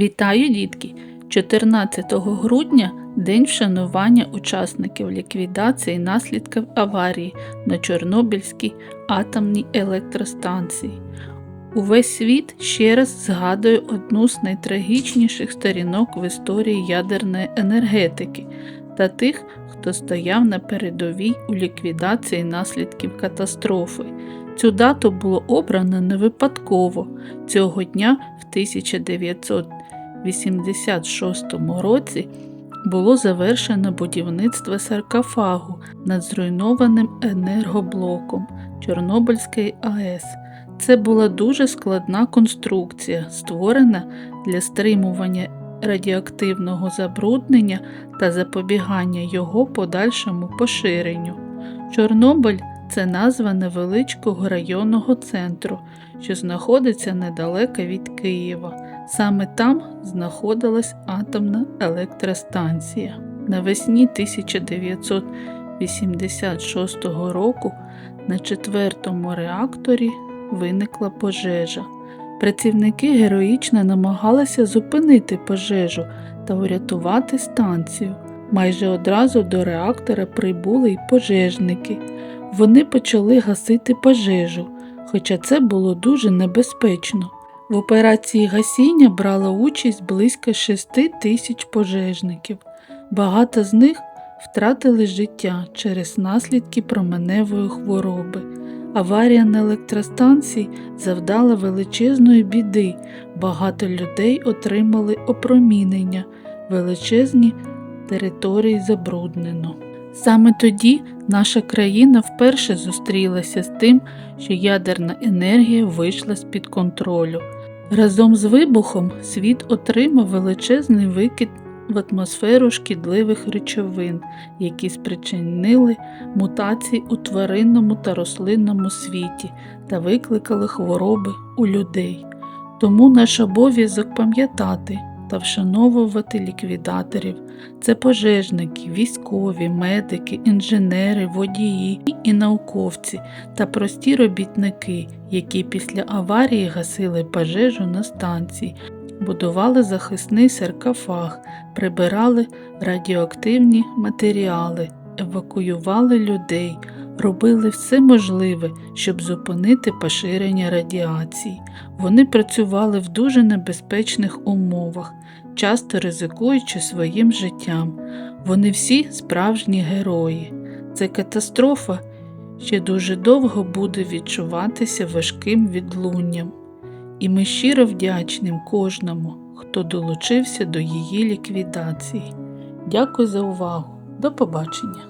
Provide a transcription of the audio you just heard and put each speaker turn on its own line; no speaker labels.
Вітаю, дітки! 14 грудня день вшанування учасників ліквідації наслідків аварії на Чорнобильській атомній електростанції. Увесь світ ще раз згадує одну з найтрагічніших сторінок в історії ядерної енергетики та тих, хто стояв на передовій у ліквідації наслідків катастрофи. Цю дату було обрано не випадково. Цього дня в 1986 році було завершено будівництво саркофагу над зруйнованим енергоблоком Чорнобильської АЕС. Це була дуже складна конструкція, створена для стримування радіоактивного забруднення та запобігання його подальшому поширенню. Чорнобиль це назва невеличкого районного центру, що знаходиться недалеко від Києва. Саме там знаходилась атомна електростанція. Навесні 1986 року на четвертому реакторі виникла пожежа. Працівники героїчно намагалися зупинити пожежу та врятувати станцію. Майже одразу до реактора прибули й пожежники. Вони почали гасити пожежу, хоча це було дуже небезпечно. В операції гасіння брало участь близько 6 тисяч пожежників. Багато з них втратили життя через наслідки променевої хвороби. Аварія на електростанції завдала величезної біди, багато людей отримали опромінення, величезні території забруднено. Саме тоді наша країна вперше зустрілася з тим, що ядерна енергія вийшла з-під контролю. Разом з вибухом світ отримав величезний викид в атмосферу шкідливих речовин, які спричинили мутації у тваринному та рослинному світі та викликали хвороби у людей. Тому наш обов'язок пам'ятати та вшановувати ліквідаторів. Це пожежники, військові, медики, інженери, водії і науковці та прості робітники, які після аварії гасили пожежу на станції, будували захисний саркофаг, прибирали радіоактивні матеріали, евакуювали людей, робили все можливе, щоб зупинити поширення радіації. Вони працювали в дуже небезпечних умовах, часто ризикуючи своїм життям. Вони всі справжні герої. Ця катастрофа ще дуже довго буде відчуватися важким відлунням, і ми щиро вдячним кожному, хто долучився до її ліквідації. Дякую за увагу. До побачення!